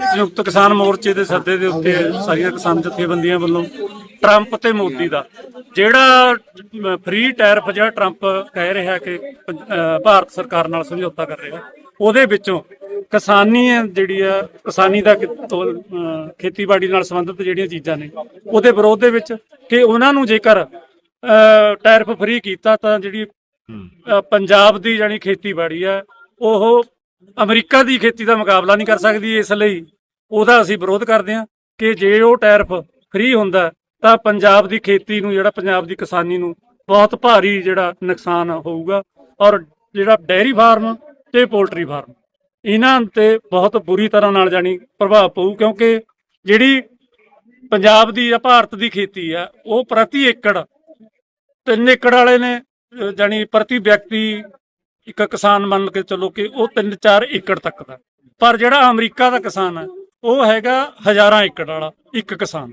ਸੰਯੁਕਤ ਕਿਸਾਨ ਮੋਰਚੇ ਦੇ ਸੱਦੇ ਦੇ ਉੱਤੇ ਸਾਰੀਆਂ ਕਿਸਾਨ ਜਥੇਬੰਦੀਆਂ ਵੱਲੋਂ ਟਰੰਪ ਤੇ ਮੋਦੀ ਦਾ। ਜਿਹੜਾ ਫ੍ਰੀ ਟੈਰਫ ਜਿਹੜਾ ਟਰੰਪ ਕਹਿ ਰਿਹਾ ਕਿ ਭਾਰਤ ਸਰਕਾਰ ਨਾਲ ਸਮਝੌਤਾ ਕਰ ਰਿਹਾ ਉਹਦੇ ਵਿੱਚੋਂ ਕਿਸਾਨੀ ਜਿਹੜੀ ਆ ਕਿਸਾਨੀ ਦਾ ਖੇਤੀਬਾੜੀ ਨਾਲ ਸੰਬੰਧਿਤ ਜਿਹੜੀਆਂ ਚੀਜ਼ਾਂ ਨੇ ਉਹਦੇ ਵਿਰੋਧ ਦੇ ਵਿੱਚ ਕਿ ਉਹਨਾਂ ਨੂੰ ਜੇਕਰ ਟੈਰਫ ਫ੍ਰੀ ਕੀਤਾ ਤਾਂ ਜਿਹੜੀ ਪੰਜਾਬ ਦੀ ਜਾਨੀ ਖੇਤੀਬਾੜੀ ਆ ਉਹ ਅਮਰੀਕਾ ਦੀ ਖੇਤੀ ਦਾ ਮੁਕਾਬਲਾ ਨਹੀਂ ਕਰ ਸਕਦੀ ਇਸ ਲਈ। ਉਹਦਾ ਅਸੀਂ ਵਿਰੋਧ ਕਰਦੇ ਹਾਂ ਕਿ ਜੇ ਉਹ ਟੈਰਫ ਫ੍ਰੀ ਹੁੰਦਾ ਤਾਂ ਪੰਜਾਬ ਦੀ ਖੇਤੀ ਨੂੰ, ਜਿਹੜਾ ਪੰਜਾਬ ਦੀ ਕਿਸਾਨੀ ਨੂੰ ਬਹੁਤ ਭਾਰੀ ਜਿਹੜਾ ਨੁਕਸਾਨ ਹੋਊਗਾ ਔਰ ਜਿਹੜਾ ਡੈਰੀ ਫਾਰਮ ਤੇ ਪੋਲਟਰੀ ਫਾਰਮ, ਇਹਨਾਂ ਤੇ ਬਹੁਤ ਬੁਰੀ ਤਰ੍ਹਾਂ ਨਾਲ ਜਾਨੀ ਪ੍ਰਭਾਵ ਪਊ, ਕਿਉਂਕਿ ਜਿਹੜੀ ਪੰਜਾਬ ਦੀ ਜਾਂ ਭਾਰਤ ਦੀ ਖੇਤੀ ਆ ਉਹ ਪ੍ਰਤੀ ਏਕੜ, ਤਿੰਨ ਏਕੜ ਵਾਲੇ ਨੇ, ਅਹ ਜਾਣੀ ਪ੍ਰਤੀ ਵਿਅਕਤੀ ਇੱਕ ਕਿਸਾਨ ਮੰਨ ਕੇ ਚੱਲੋ ਕਿ ਉਹ 3-4 ਏਕੜ ਤੱਕ ਦਾ ਪਰ ਜਿਹੜਾ ਅਮਰੀਕਾ ਦਾ ਕਿਸਾਨ ਹੈ ਉਹ ਹੈਗਾ ਹਜ਼ਾਰਾਂ ਏਕੜ ਵਾਲਾ, ਇੱਕ ਕਿਸਾਨ।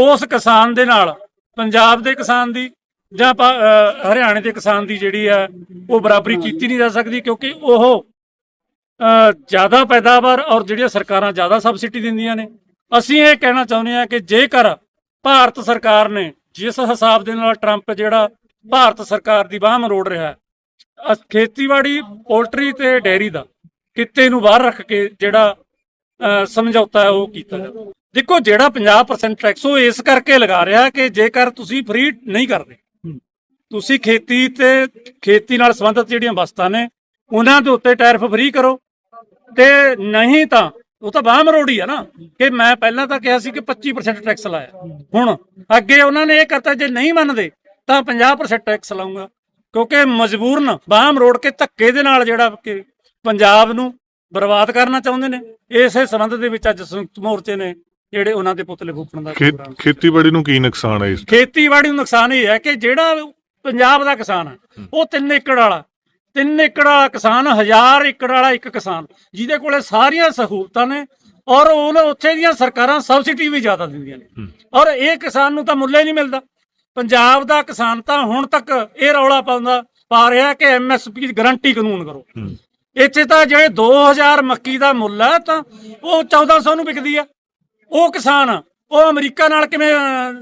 ਉਸ ਕਿਸਾਨ ਦੇ ਨਾਲ ਪੰਜਾਬ ਦੇ ਕਿਸਾਨ ਦੀ ਜਾਂ ਹਰਿਆਣੇ ਦੇ ਕਿਸਾਨ ਦੀ ਜਿਹੜੀ ਆ ਉਹ ਬਰਾਬਰੀ ਕੀਤੀ ਨਹੀਂ ਜਾ ਸਕਦੀ ਕਿਉਂਕਿ ਉਹ ਜ਼ਿਆਦਾ ਪੈਦਾਵਾਰ ਔਰ ਜਿਹੜੀਆਂ ਸਰਕਾਰਾਂ ਜ਼ਿਆਦਾ ਸਬਸਿਡੀ ਦਿੰਦੀਆਂ ਨੇ। ਅਸੀਂ ਇਹ ਕਹਿਣਾ ਚਾਹੁੰਦੇ ਹਾਂ ਕਿ ਜੇਕਰ ਭਾਰਤ ਸਰਕਾਰ ਨੇ ਜਿਸ ਹਿਸਾਬ ਦੇ ਨਾਲ ਟਰੰਪ ਜਿਹੜਾ ਭਾਰਤ ਸਰਕਾਰ ਦੀ ਬਾਹ ਮਰੋੜ ਰਿਹਾ ਹੈ ਖੇਤੀਬਾੜੀ, ਪੋਲਟਰੀ ਤੇ ਡੈਰੀ ਦਾ ਕਿੱਤੇ ਨੂੰ ਬਾਹਰ ਰੱਖ ਕੇ ਜਿਹੜਾ ਸਮਝੌਤਾ ਹੈ ਉਹ ਕੀਤਾ ਜਾਵੇ ਦੇਖੋ, ਜਿਹੜਾ 50% ਟੈਕਸ ਉਹ ਇਸ ਕਰਕੇ ਲਗਾ ਰਿਹਾ ਕਿ ਜੇਕਰ ਤੁਸੀਂ ਫ੍ਰੀ ਨਹੀਂ ਕਰਦੇ, ਤੁਸੀਂ ਖੇਤੀ ਤੇ ਖੇਤੀ ਨਾਲ ਸੰਬੰਧਿਤ ਜਿਹੜੀਆਂ ਵਸਤਾਂ ਨੇ, ਉਹਨਾਂ ਦੇ ਉੱਤੇ ਟੈਰਿਫ ਫ੍ਰੀ ਕਰੋ। ਤੇ ਨਹੀਂ ਤਾਂ, ਉਹ ਤਾਂ ਬਾਹ ਮਰੋੜੀ ਆ ਨਾ, ਕਿ ਮੈਂ ਪਹਿਲਾਂ ਤਾਂ ਕਿਹਾ ਸੀ ਕਿ 25% ਟੈਕਸ ਲਾਇਆ। ਹੁਣ ਅੱਗੇ ਉਹਨਾਂ ਨੇ ਇਹ ਕਰਤਾ, ਜੇ ਨਹੀਂ ਮੰਨਦੇ, ਤਾਂ 50% ਟੈਕਸ ਲਾਉਂਗਾ ਕਿਉਂਕਿ ਮਜਬੂਰਨ ਬਾਹ ਮਰੋੜ ਕੇ ਧੱਕੇ ਦੇ ਨਾਲ ਜਿਹੜਾ ਕਿ ਪੰਜਾਬ ਨੂੰ ਬਰਬਾਦ ਕਰਨਾ ਚਾਹੁੰਦੇ ਨੇ। ਇਸੇ ਸੰਬੰਧ ਦੇ ਵਿੱਚ ਅੱਜ ਸੰਯੁਕਤ ਮੋਰਚੇ ਨੇ ਜਿਹੜੇ ਉਹਨਾਂ ਦੇ ਪੁਤਲੇ ਫੂਕਣ ਦਾ ਖੇ- ਪ੍ਰੋਗਰਾਮ ਖੇਤੀਬਾੜੀ ਨੂੰ ਕੀ ਨੁਕਸਾਨ ਹੈ ਇਸ ਖੇਤੀਬਾੜੀ ਨੂੰ ਨੁਕਸਾਨ ਇਹ ਹੈ ਕਿ ਜਿਹੜਾ ਪੰਜਾਬ ਦਾ ਕਿਸਾਨ ਹੈ ਉਹ 3 ਏਕੜ ਵਾਲਾ 3 ਏਕੜ ਵਾਲਾ ਕਿਸਾਨ 1000 ਏਕੜ ਵਾਲਾ ਇੱਕ ਕਿਸਾਨ ਜਿਹਦੇ ਕੋਲੇ ਸਾਰੀਆਂ ਸਹੂਲਤਾਂ ਨੇ ਔਰ ਉਹ ਉੱਥੇ ਦੀਆਂ ਸਰਕਾਰਾਂ ਸਬਸਿਡੀ ਵੀ ਜ਼ਿਆਦਾ ਦਿੰਦੀਆਂ ਨੇ। ਔਰ ਇਹ ਕਿਸਾਨ ਨੂੰ ਤਾਂ ਮੁੱਲ ਹੀ ਨਹੀਂ ਮਿਲਦਾ। ਪੰਜਾਬ ਦਾ ਕਿਸਾਨ ਤਾਂ ਹੁਣ ਤੱਕ ਇਹ ਰੌਲਾ ਪਾਉਂਦਾ ਪਾ ਰਿਹਾ ਕਿ ਐਮਐਸਪੀ ਗਾਰੰਟੀ ਕਾਨੂੰਨ ਕਰੋ। ਇੱਥੇ ਤਾਂ ਜਿਹੜੇ 2000 ਮੱਕੀ ਦਾ ਮੁੱਲ ਹੈ ਤਾਂ ਉਹ 1400 ਨੂੰ ਵਿਕਦੀ ਆ। ਉਹ ਕਿਸਾਨ, ਉਹ ਅਮਰੀਕਾ ਨਾਲ ਕਿਵੇਂ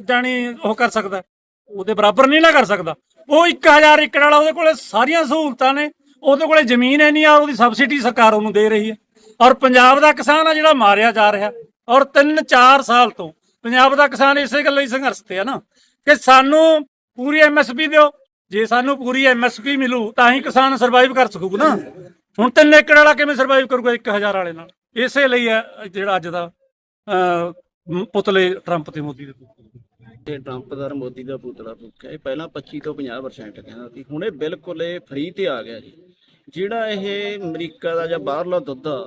ਜਾਣੀ ਉਹ ਕਰ ਸਕਦਾ? ਉਹਦੇ ਬਰਾਬਰ ਨਹੀਂ ਨਾ ਕਰ ਸਕਦਾ। ਉਹ 1000 ਏਕੜ ਵਾਲਾ ਉਹਦੇ ਕੋਲੇ ਸਾਰੀਆਂ ਸਹੂਲਤਾਂ ਨੇ। ਉਹਦੇ ਕੋਲੇ ਜ਼ਮੀਨ ਹੈ ਨਹੀਂ ਆ, ਉਹਦੀ ਸਬਸਿਡੀ ਸਰਕਾਰ ਉਹਨੂੰ ਦੇ ਰਹੀ ਹੈ ਔਰ ਪੰਜਾਬ ਦਾ ਕਿਸਾਨ ਆ ਜਿਹੜਾ ਮਾਰਿਆ ਜਾ ਰਿਹਾ। ਔਰ 3-4 ਸਾਲ ਤੋਂ ਪੰਜਾਬ ਦਾ ਕਿਸਾਨ ਇਸੇ ਗੱਲ ਲਈ ਸੰਘਰਸ਼ ਤੇ ਆ ਨਾ। ਕਿ ਸਾਨੂੰ ਪੂਰੀ ਐਮਐਸਪੀ ਦਿਓ। ਜੇ ਸਾਨੂੰ ਪੂਰੀ ਐਮਐਸਪੀ ਮਿਲੂ, ਤਾਂ ਹੀ ਕਿਸਾਨ ਸਰਵਾਈਵ ਕਰ ਸਕੂਗਾ ਨਾ। ਹੁਣ 3 ਏਕੜ ਵਾਲਾ ਕਿਵੇਂ ਸਰਵਾਈਵ ਕਰੂਗਾ 1000 ਵਾਲੇ ਨਾਲ? ਇਸੇ ਲਈ ਹੈ ਜਿਹੜਾ ਅੱਜ ਦਾ ਪੁਤਲੇ ਟਰੰਪ ਤੇ ਮੋਦੀ ਦੇ ਪੁਤਲੇ ਟਰੰਪ ਦਾ ਮੋਦੀ ਦਾ ਪੁਤਲਾ ਫੂਕਿਆ ਇਹ ਪਹਿਲਾਂ 25 ਤੋਂ 50% ਕਹਿੰਦਾ ਸੀ। ਹੁਣ ਇਹ ਬਿਲਕੁਲ ਇਹ ਫ੍ਰੀ ਤੇ ਆ ਗਿਆ ਜੀ। ਜਿਹੜਾ ਇਹ ਅਮਰੀਕਾ ਦਾ ਜਾਂ ਬਾਹਰਲਾ ਦੁੱਧ ਆ,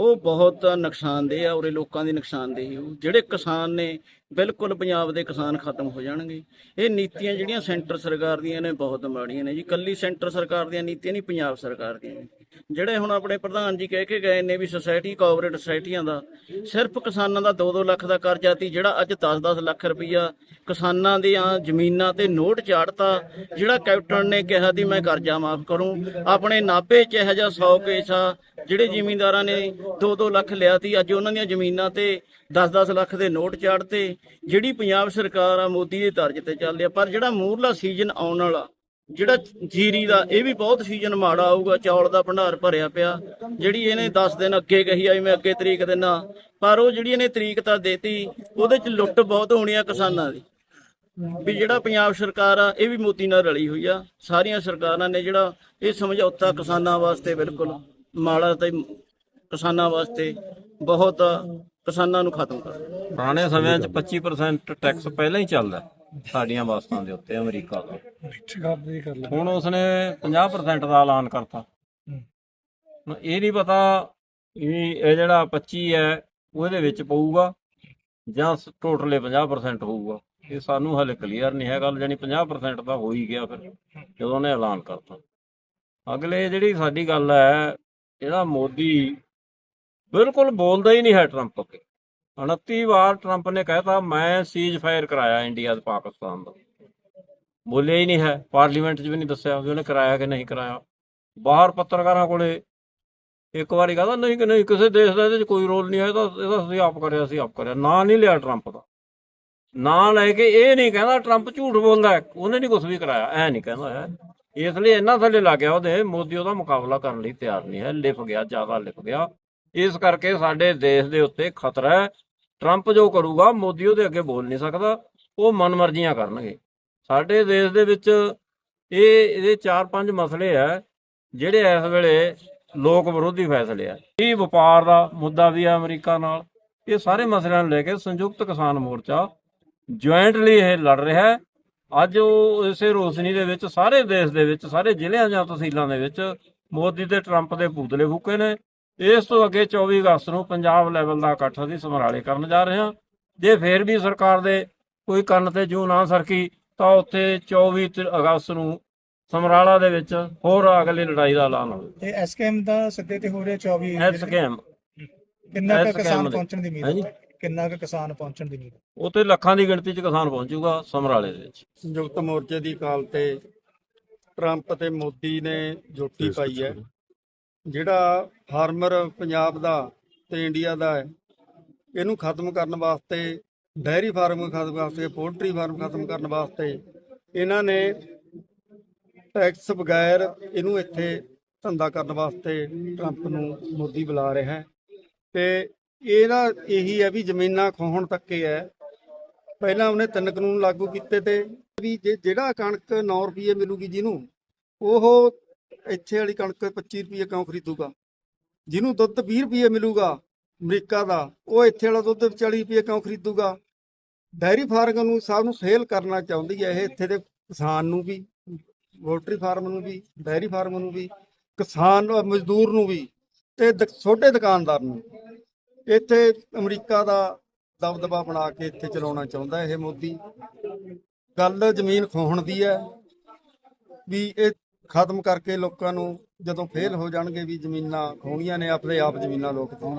ਉਹ ਬਹੁਤ ਨੁਕਸਾਨਦੇਹ ਆ, ਉਰੇ ਲੋਕਾਂ ਦੀ ਨੁਕਸਾਨਦੇਹੀ ਹੋਊ। ਜਿਹੜੇ ਕਿਸਾਨ ਨੇ, ਬਿਲਕੁਲ ਪੰਜਾਬ ਦੇ ਕਿਸਾਨ ਖਤਮ ਹੋ ਜਾਣਗੇ। ਇਹ ਨੀਤੀਆਂ ਜਿਹੜੀਆਂ ਸੈਂਟਰ ਸਰਕਾਰ ਦੀਆਂ ਨੇ, ਬਹੁਤ ਮਾੜੀਆਂ ਨੇ ਜੀ। ਕੱਲੀ ਸੈਂਟਰ ਸਰਕਾਰ ਦੀਆਂ ਨੀਤੀਆਂ ਨਹੀਂ, ਪੰਜਾਬ ਸਰਕਾਰ ਦੀਆਂ ਨੇ। ਜਿਹੜੇ ਹੁਣ ਆਪਣੇ ਪ੍ਰਧਾਨ ਜੀ ਕਹਿ ਕੇ ਗਏ ਨੇ ਵੀ ਸੁਸਾਇਟੀ ਕੋਆਪਰੇਟ ਸੁਸਾਇਟੀਆਂ ਦਾ, ਸਿਰਫ ਕਿਸਾਨਾਂ ਦਾ 2-2 ਲੱਖ ਦਾ ਕਰਜ਼ਾ ਤੀ ਜਿਹੜਾ ਅੱਜ 10-10 ਲੱਖ ਰੁਪਈਆ ਕਿਸਾਨਾਂ ਦੀਆਂ ਜ਼ਮੀਨਾਂ ਤੇ ਨੋਟ ਚਾੜਤਾ, ਜਿਹੜਾ ਕੈਪਟਨ ਨੇ ਕਿਹਾ ਸੀ, ਮੈਂ ਕਰਜ਼ਾ ਮਾਫ ਕਰੂੰ। ਆਪਣੇ ਨਾਭੇ ਚ ਇਹੋ ਜਿਹਾ 100 ਕੇਸ ਆ, ਜਿਹੜੇ ਜ਼ਿਮੀਂਦਾਰਾਂ ਨੇ 2-2 ਲੱਖ ਲਿਆ ਤੀ ਅੱਜ ਉਹਨਾਂ ਦੀਆਂ ਜ਼ਮੀਨਾਂ ਤੇ 10-10 ਲੱਖ ਦੇ ਨੋਟ ਚਾੜਤੇ, ਜਿਹੜੀ ਪੰਜਾਬ ਸਰਕਾਰ ਆ, ਮੋਦੀ ਦੇ ਤਰਜ ਤੇ ਚੱਲਦੀ ਆ। ਪਰ ਜਿਹੜਾ ਮੂਰਲਾ ਸੀਜ਼ਨ ਆਉਣ ਵਾਲਾ ਜਿਹੜਾ ਜੀਰੀ ਦਾ, ਇਹ ਵੀ ਬਹੁਤ ਸੀਜ਼ਨ ਮਾੜਾ ਆਊਗਾ, ਚੌਲ ਦਾ ਭੰਡਾਰ ਭਰਿਆ ਪਿਆ। ਜਿਹੜੀ ਇਹਨੇ 10 ਦਿਨ ਅੱਗੇ ਕਹੀ ਆਈ ਮੈਂ ਅੱਗੇ ਤਰੀਕ ਦਿਨਾ, ਪਰ ਉਹ ਜਿਹੜੀ ਇਹਨੇ ਤਰੀਕ ਤਾਂ ਦੇਤੀ, ਉਹਦੇ ਚ ਲੁੱਟ ਬਹੁਤ ਹੋਣੀ ਆ ਕਿਸਾਨਾਂ ਦੀ। ਵੀ ਜਿਹੜਾ ਪੰਜਾਬ ਸਰਕਾਰ ਆ, ਇਹ ਵੀ ਮੋਦੀ ਨਾਲ ਰਲੀ ਹੋਈ ਆ। ਸਾਰੀਆਂ ਸਰਕਾਰਾਂ ਨੇ ਜਿਹੜਾ ਇਹ ਸਮਝੌਤਾ ਕਿਸਾਨਾਂ ਵਾਸਤੇ ਬਿਲਕੁਲ ਮਾੜਾ ਤੇ ਕਿਸਾਨਾਂ ਵਾਸਤੇ ਬਹੁਤ ਕਿਸਾਨਾਂ ਨੂੰ ਖਤਮ ਕਰ ਪੁਰਾਣੇ ਸਮਿਆਂ 'ਚ 25% ਟੈਕਸ ਪਹਿਲਾਂ ਹੀ ਚੱਲਦਾ। ਸਾਡੀਆਂ ਵਸਤਾਂ ਦੇ ਉੱਤੇ ਅਮਰੀਕਾ ਤੋਂ। ਹੁਣ ਉਸਨੇ 50% ਦਾ ਐਲਾਨ ਕਰਤਾ। ਹੁਣ ਇਹ ਨਹੀਂ ਪਤਾ ਵੀ ਇਹ ਜਿਹੜਾ 25 ਹੈ ਉਹਦੇ ਵਿੱਚ ਪਊਗਾ ਜਾਂ ਟੋਟਲੇ 50% ਹੋਊਗਾ। ਇਹ ਸਾਨੂੰ ਹਲੇ ਕਲੀਅਰ ਨਹੀਂ ਹੈ ਗੱਲ ਜਾਨੀ 50% ਤਾਂ ਹੋ ਹੀ ਗਿਆ ਫਿਰ ਜਦੋਂ ਉਹਨੇ ਐਲਾਨ ਕਰਤਾ। ਅਗਲੇ ਜਿਹੜੀ ਸਾਡੀ ਗੱਲ ਹੈ ਜਿਹੜਾ ਮੋਦੀ ਬਿਲਕੁਲ ਬੋਲਦਾ ਹੀ ਨਹੀਂ ਹੈ ਟਰੰਪ ਅੱਗੇ। 29 ਵਾਰ ਟਰੰਪ ਨੇ ਕਹਿਤਾ, ਮੈਂ ਸੀਜ਼ ਫਾਇਰ ਕਰਾਇਆ ਇੰਡੀਆ ਤੇ ਪਾਕਿਸਤਾਨ ਦਾ। ਬੋਲਿਆ ਹੀ ਨਹੀਂ ਹੈ। ਪਾਰਲੀਮੈਂਟ 'ਚ ਵੀ ਨਹੀਂ ਦੱਸਿਆ ਵੀ ਉਹਨੇ ਕਰਾਇਆ ਕਿ ਨਹੀਂ ਕਰਾਇਆ। ਬਾਹਰ ਪੱਤਰਕਾਰਾਂ ਕੋਲੇ ਇੱਕ ਵਾਰੀ ਕਹਦਾ, ਨਹੀਂ ਕਿ ਨਹੀਂ, ਕਿਸੇ ਦੇਸ਼ ਦਾ ਇਹਦੇ 'ਚ ਕੋਈ ਰੋਲ ਨਹੀਂ ਹੈ ਇਹਦਾ ਇਹਦਾ ਅਸੀਂ ਆਪ ਕਰਿਆ, ਅਸੀਂ ਆਪ ਕਰਿਆ। ਨਾਂ ਨਹੀਂ ਲਿਆ ਟਰੰਪ ਦਾ। ਨਾਂ ਲੈ ਕੇ ਇਹ ਨਹੀਂ ਕਹਿੰਦਾ ਟਰੰਪ ਝੂਠ ਬੋਲਦਾ ਉਹਨੇ ਨਹੀਂ ਕੁਝ ਵੀ ਕਰਾਇਆ, ਐ ਨਹੀਂ ਕਹਿੰਦਾ ਹੈ। ਇਸ ਲਈ ਇੰਨਾ ਥੱਲੇ ਲੱਗ ਗਿਆ ਉਹਦੇ, ਮੋਦੀ ਉਹਦਾ ਮੁਕਾਬਲਾ ਕਰਨ ਲਈ ਤਿਆਰ ਨਹੀਂ ਹੈ। ਲਿਫ ਗਿਆ, ਜ਼ਿਆਦਾ ਲਿਫ ਗਿਆ। ਇਸ ਕਰਕੇ ਸਾਡੇ ਦੇਸ਼ ਦੇ ਉੱਤੇ ਖਤਰਾ ਹੈ। ਟਰੰਪ ਜੋ ਕਰੂਗਾ, ਮੋਦੀ ਉਹਦੇ ਅੱਗੇ ਬੋਲ ਨਹੀਂ ਸਕਦਾ, ਉਹ ਮਨਮਰਜ਼ੀਆਂ ਕਰਨਗੇ। ਸਾਡੇ ਦੇਸ਼ ਦੇ ਵਿੱਚ ਇਹ, ਇਹਦੇ ਚਾਰ ਪੰਜ ਮਸਲੇ ਆ, ਜਿਹੜੇ ਇਸ ਵੇਲੇ ਲੋਕ ਵਿਰੋਧੀ ਫੈਸਲੇ ਆ। ਇਹ ਵਪਾਰ ਦਾ ਮੁੱਦਾ ਵੀ ਆ ਅਮਰੀਕਾ ਨਾਲ। ਇਹ ਸਾਰੇ ਮਸਲਿਆਂ ਨੂੰ ਲੈ ਕੇ ਸੰਯੁਕਤ ਕਿਸਾਨ ਮੋਰਚਾ ਜੁਆਇੰਟਲੀ ਇਹ ਲੜ ਰਿਹਾ ਹੈ। ਅੱਜ ਉਹ ਇਸੇ ਰੋਸ਼ਨੀ ਦੇ ਵਿੱਚ, ਸਾਰੇ ਦੇਸ਼ ਦੇ ਵਿੱਚ, ਸਾਰੇ ਜ਼ਿਲ੍ਹਿਆਂ ਜਾਂ ਤਹਿਸੀਲਾਂ ਦੇ ਵਿੱਚ ਮੋਦੀ ਤੇ ਟਰੰਪ ਦੇ ਪੁਤਲੇ ਫੂਕੇ ਨੇ। ਇਸ ਤੋਂ ਅੱਗੇ 24 ਅਗਸਤ ਨੂੰ ਪੰਜਾਬ ਲੈਵਲ ਦਾ ਇਕੱਠ ਅਸੀਂ ਸਮਰਾਲੇ ਕਰਨ ਜਾ ਰਹੇ ਹਾਂ। ਜੇ ਫੇਰ ਵੀ ਸਰਕਾਰ ਦੇ ਕੋਈ ਕੰਨ ਤੇ ਜੂ ਨਾ ਸਰਕੀ ਤਾਂ ਉੱਥੇ 24 ਤ- ਅਗਸਤ ਨੂੰ ਸਮਰਾਲਾ ਦੇ ਵਿੱਚ ਹੋਰ ਅਗਲੀ ਲੜਾਈ ਦਾ ਐਲਾਨ ਹੋਵੇ। ਤੇ ਐਸਕੇਐਮ ਦਾ ਸੱਦੇ ਤੇ ਹੋ ਰਿਹਾ 24 ਐਸ ਕੇਮ ਕਿੰਨਾ ਕੁ ਕਿਸਾਨ ਪਹੁੰਚਣ ਦੀ ਉਮੀਦ। ਹੈ? ਕਿੰਨਾ ਕੁ ਕਿਸਾਨ ਪਹੁੰਚਣ ਦੀ ਉਮੀਦ? ਉੱਥੇ ਲੱਖਾਂ ਦੀ ਗਿਣਤੀ 'ਚ ਕਿਸਾਨ ਪਹੁੰਚੂਗਾ ਸਮਰਾਲੇ ਦੇ ਵਿੱਚ। ਸੰਯੁਕਤ ਮੋਰਚੇ ਦੀ ਕਾਲ ਤੇ ਟਰੰਪ ਤੇ ਮੋਦੀ ਨੇ ਜੋਟੀ ਪਾਈ ਹੈ। ਜਿਹੜਾ ਫਾਰਮਰ ਪੰਜਾਬ ਦਾ ਤੇ ਇੰਡੀਆ ਦਾ ਹੈ, ਇਹਨੂੰ ਖਤਮ ਕਰਨ ਵਾਸਤੇ, ਡੈਰੀ ਫਾਰਮ ਖਤਮ ਵਾਸਤੇ, ਪੋਲਟਰੀ ਫਾਰਮ ਖਤਮ ਕਰਨ ਵਾਸਤੇ ਇਹਨਾਂ ਨੇ ਟੈਕਸ ਬਗੈਰ ਇਹਨੂੰ ਇੱਥੇ ਧੰਦਾ ਕਰਨ ਵਾਸਤੇ ਟਰੰਪ ਨੂੰ ਮੋਦੀ ਬੁਲਾ ਰਿਹਾ ਹੈ। ਤੇ ਇਹਦਾ ਇਹੀ ਹੈ ਵੀ ਜ਼ਮੀਨਾਂ ਖੋਹਣ ਤੱਕ ਹੀ ਹੈ। ਪਹਿਲਾਂ ਉਹਨੇ ਤਿੰਨ ਕਾਨੂੰਨ ਲਾਗੂ ਕੀਤੇ ਤੇ ਵੀ ਜੇ ਜਿਹੜਾ ਕਣਕ 9 ਰੁਪਏ ਮਿਲੂਗੀ ਜਿਹਨੂੰ, ਉਹ ਇੱਥੇ ਵਾਲੀ ਕਣਕ 25 ਰੁਪਏ ਕਿਉਂ ਖਰੀਦੂਗਾ? ਜਿਹਨੂੰ ਦੁੱਧ 20 ਰੁਪਏ ਮਿਲੂਗਾ ਅਮਰੀਕਾ ਦਾ, ਉਹ ਇੱਥੇ ਵਾਲਾ ਦੁੱਧ 40 ਰੁਪਏ ਕਿਉਂ ਖਰੀਦੂਗਾ? ਡੈਰੀ ਫਾਰਮ ਨੂੰ ਸਭ ਨੂੰ ਫੇਲ ਕਰਨਾ ਚਾਹੁੰਦੀ ਹੈ ਇਹ ਇੱਥੇ ਦੇ ਕਿਸਾਨ ਨੂੰ ਵੀ, ਪੋਲਟਰੀ ਫਾਰਮ ਨੂੰ ਵੀ, ਡੈਰੀ ਫਾਰਮ ਨੂੰ ਵੀ, ਕਿਸਾਨ ਮਜ਼ਦੂਰ ਨੂੰ ਵੀ ਤੇ ਦ- ਛੋਟੇ ਦੁਕਾਨਦਾਰ ਨੂੰ। ਇੱਥੇ ਅਮਰੀਕਾ ਦਾ ਦਬਦਬਾ ਬਣਾ ਕੇ ਇੱਥੇ ਚਲਾਉਣਾ ਚਾਹੁੰਦਾ ਇਹ ਮੋਦੀ। ਗੱਲ ਜ਼ਮੀਨ ਖੋਹਣ ਦੀ ਹੈ ਵੀ ਇਹ ਖਤਮ ਕਰਕੇ ਲੋਕਾਂ ਨੂੰ ਜਦੋਂ ਫੇਲ ਹੋ ਜਾਣਗੇ ਵੀ ਜ਼ਮੀਨਾਂ ਖੋਣੀਆਂ ਨੇ, ਆਪਣੇ ਆਪ ਜ਼ਮੀਨਾਂ ਲੋਕ ਤੋਂ